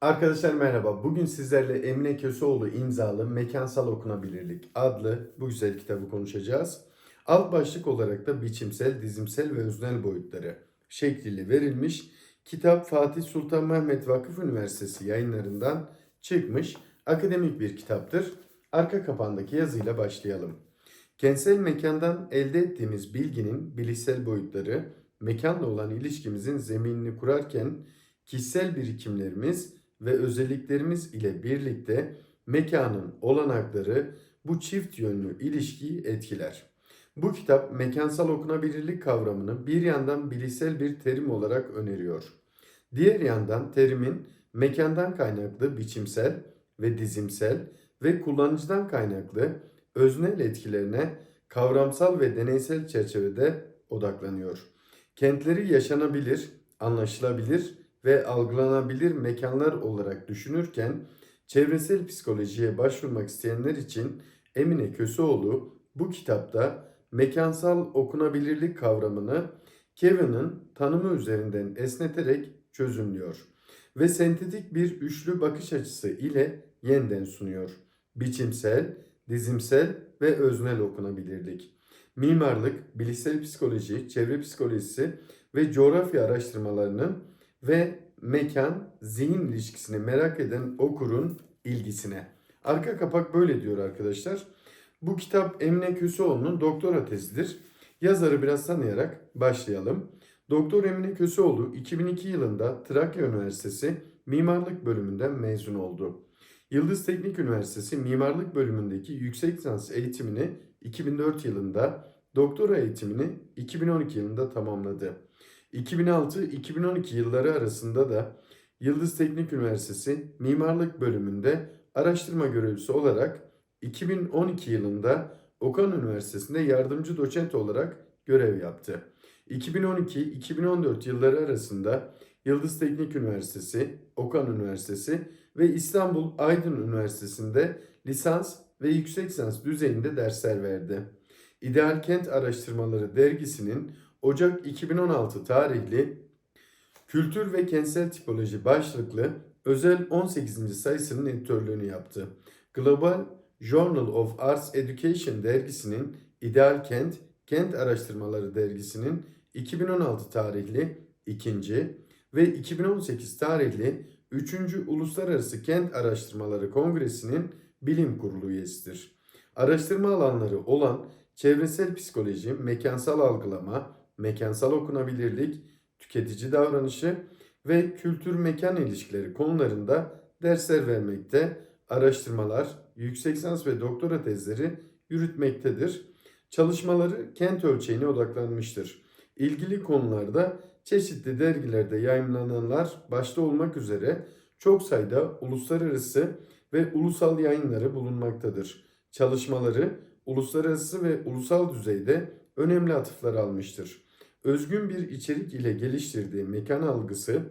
Arkadaşlar merhaba. Bugün sizlerle Emine Köseoğlu imzalı Mekansal Okunabilirlik adlı bu güzel kitabı konuşacağız. Alt başlık olarak da biçimsel, dizimsel ve öznel boyutları şekliyle verilmiş. Kitap Fatih Sultan Mehmet Vakıf Üniversitesi yayınlarından çıkmış akademik bir kitaptır. Arka kapağındaki yazıyla başlayalım. Kentsel mekandan elde ettiğimiz bilginin bilişsel boyutları, mekanla olan ilişkimizin zeminini kurarken kişisel birikimlerimiz ve özelliklerimiz ile birlikte mekanın olanakları bu çift yönlü ilişkiyi etkiler. Bu kitap mekansal okunabilirlik kavramını bir yandan bilişsel bir terim olarak öneriyor. Diğer yandan terimin mekandan kaynaklı biçimsel ve dizimsel ve kullanıcıdan kaynaklı öznel etkilerine kavramsal ve deneysel çerçevede odaklanıyor. Kentleri yaşanabilir, anlaşılabilir ve algılanabilir mekanlar olarak düşünürken çevresel psikolojiye başvurmak isteyenler için Emine Köseoğlu bu kitapta mekansal okunabilirlik kavramını Kevin'in tanımı üzerinden esneterek çözümlüyor ve sentetik bir üçlü bakış açısı ile yeniden sunuyor. Biçimsel, dizimsel ve öznel okunabilirlik. Mimarlık, bilişsel psikoloji, çevre psikolojisi ve coğrafya araştırmalarının ve mekan zihin ilişkisini merak eden okurun ilgisine. Arka kapak böyle diyor arkadaşlar. Bu kitap Emine Köseoğlu'nun doktora tezidir. Yazarı biraz tanıyarak başlayalım. Doktor Emine Köseoğlu 2002 yılında Trakya Üniversitesi Mimarlık bölümünden mezun oldu. Yıldız Teknik Üniversitesi Mimarlık bölümündeki yüksek lisans eğitimini 2004 yılında, doktora eğitimini 2012 yılında tamamladı. 2006-2012 yılları arasında da Yıldız Teknik Üniversitesi Mimarlık bölümünde araştırma görevlisi olarak 2012 yılında Okan Üniversitesi'nde yardımcı doçent olarak görev yaptı. 2012-2014 yılları arasında Yıldız Teknik Üniversitesi, Okan Üniversitesi ve İstanbul Aydın Üniversitesi'nde lisans ve yüksek lisans düzeyinde dersler verdi. İdeal Kent Araştırmaları dergisinin Ocak 2016 tarihli Kültür ve Kentsel Tipoloji başlıklı özel 18. sayısının editörlüğünü yaptı. Global Journal of Arts Education dergisinin İdeal Kent, Kent Araştırmaları dergisinin 2016 tarihli 2. ve 2018 tarihli 3. Uluslararası Kent Araştırmaları Kongresi'nin bilim kurulu üyesidir. Araştırma alanları olan çevresel psikoloji, mekansal algılama, mekansal okunabilirlik, tüketici davranışı ve kültür mekan ilişkileri konularında dersler vermekte, araştırmalar, yüksek lisans ve doktora tezleri yürütmektedir. Çalışmaları kent ölçeğine odaklanmıştır. İlgili konularda çeşitli dergilerde yayınlananlar başta olmak üzere çok sayıda uluslararası ve ulusal yayınları bulunmaktadır. Çalışmaları uluslararası ve ulusal düzeyde önemli atıflar almıştır. Özgün bir içerik ile geliştirdiği mekan algısı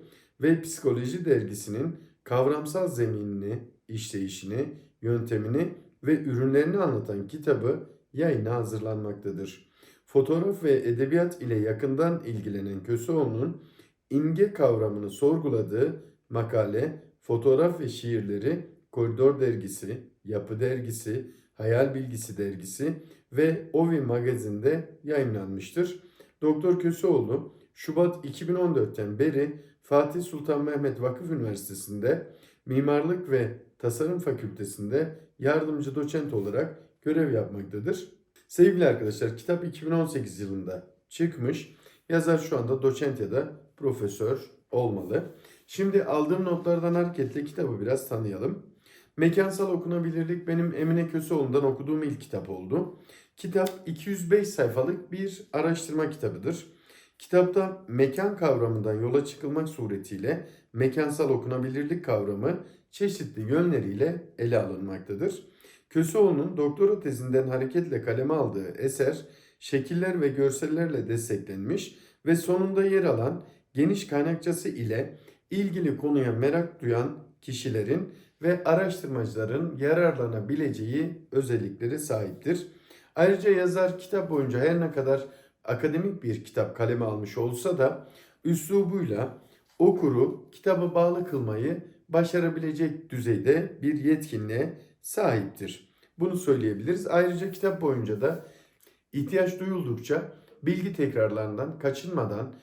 ve psikoloji dergisinin kavramsal zeminini, işleyişini, yöntemini ve ürünlerini anlatan kitabı yayına hazırlanmaktadır. Fotoğraf ve edebiyat ile yakından ilgilenen Köseoğlu'nun imge kavramını sorguladığı makale, fotoğraf ve şiirleri Koridor Dergisi, Yapı Dergisi, Hayal Bilgisi Dergisi ve Ovi Magazin'de yayınlanmıştır. Doktor Köseoğlu Şubat 2014'ten beri Fatih Sultan Mehmet Vakıf Üniversitesi'nde Mimarlık ve Tasarım Fakültesi'nde yardımcı doçent olarak görev yapmaktadır. Sevgili arkadaşlar kitap 2018 yılında çıkmış. Yazar şu anda doçent ya da profesör olmalı. Şimdi aldığım notlardan hareketle kitabı biraz tanıyalım. Mekansal okunabilirlik benim Emine Köseoğlu'ndan okuduğum ilk kitap oldu. Kitap 205 sayfalık bir araştırma kitabıdır. Kitapta mekan kavramından yola çıkılmak suretiyle mekansal okunabilirlik kavramı çeşitli yönleriyle ele alınmaktadır. Köseoğlu'nun doktora tezinden hareketle kaleme aldığı eser şekiller ve görsellerle desteklenmiş ve sonunda yer alan geniş kaynakçası ile ilgili konuya merak duyan kişilerin ve araştırmacıların yararlanabileceği özellikleri sahiptir. Ayrıca yazar kitap boyunca her ne kadar akademik bir kitap kaleme almış olsa da üslubuyla okuru kitaba bağlı kılmayı başarabilecek düzeyde bir yetkinliğe sahiptir. Bunu söyleyebiliriz. Ayrıca kitap boyunca da ihtiyaç duyuldukça bilgi tekrarlarından kaçınmadan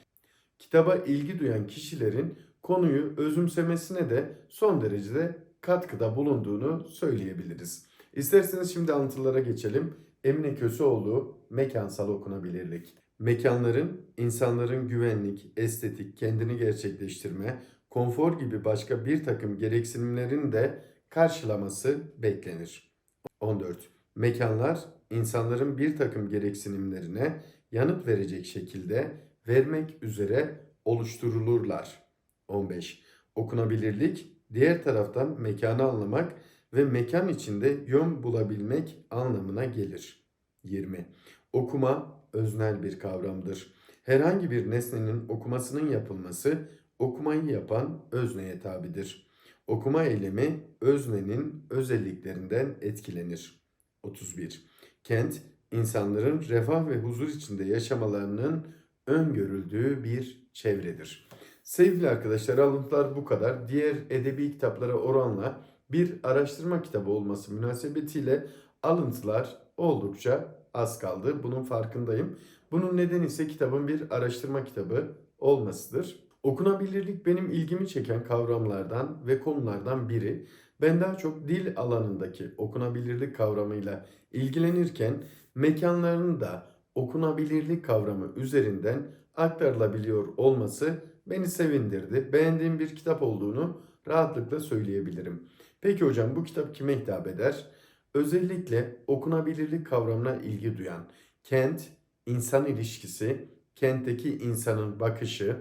kitaba ilgi duyan kişilerin konuyu özümsemesine de son derecede katkıda bulunduğunu söyleyebiliriz. İsterseniz şimdi alıntılara geçelim. Emine Köseoğlu Mekansal Okunabilirlik. Mekanların insanların güvenlik, estetik, kendini gerçekleştirme, konfor gibi başka bir takım gereksinimlerin de karşılaması beklenir. 14. Mekanlar insanların bir takım gereksinimlerine yanıt verecek şekilde vermek üzere oluşturulurlar. 15. Okunabilirlik diğer taraftan mekanı anlamak ve mekan içinde yön bulabilmek anlamına gelir. 20. Okuma öznel bir kavramdır. Herhangi bir nesnenin okumasının yapılması okumayı yapan özneye tabidir. Okuma eylemi öznenin özelliklerinden etkilenir. 31. Kent, insanların refah ve huzur içinde yaşamalarının öngörüldüğü bir çevredir. Sevgili arkadaşlar alıntılar bu kadar. Diğer edebi kitaplara oranla bir araştırma kitabı olması münasebetiyle alıntılar oldukça az kaldı. Bunun farkındayım. Bunun nedeni ise kitabın bir araştırma kitabı olmasıdır. Okunabilirlik benim ilgimi çeken kavramlardan ve konulardan biri. Ben daha çok dil alanındaki okunabilirlik kavramıyla ilgilenirken mekanların da okunabilirlik kavramı üzerinden aktarılabiliyor olması beni sevindirdi. Beğendiğim bir kitap olduğunu rahatlıkla söyleyebilirim. Peki hocam bu kitap kime hitap eder? Özellikle okunabilirlik kavramına ilgi duyan, kent, insan ilişkisi, kentteki insanın bakışı,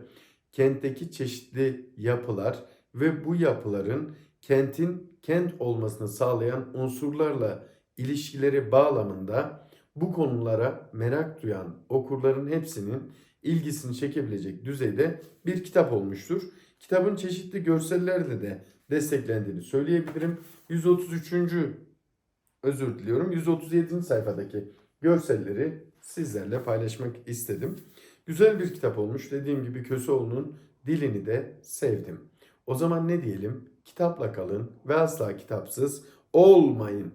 kentteki çeşitli yapılar ve bu yapıların kentin kent olmasını sağlayan unsurlarla ilişkileri bağlamında bu konulara merak duyan okurların hepsinin ilgisini çekebilecek düzeyde bir kitap olmuştur. Kitabın çeşitli görsellerle de desteklendiğini söyleyebilirim. 133. özür diliyorum. 137. sayfadaki görselleri sizlerle paylaşmak istedim. Güzel bir kitap olmuş. Dediğim gibi Köseoğlu'nun dilini de sevdim. O zaman ne diyelim? Kitapla kalın ve asla kitapsız olmayın.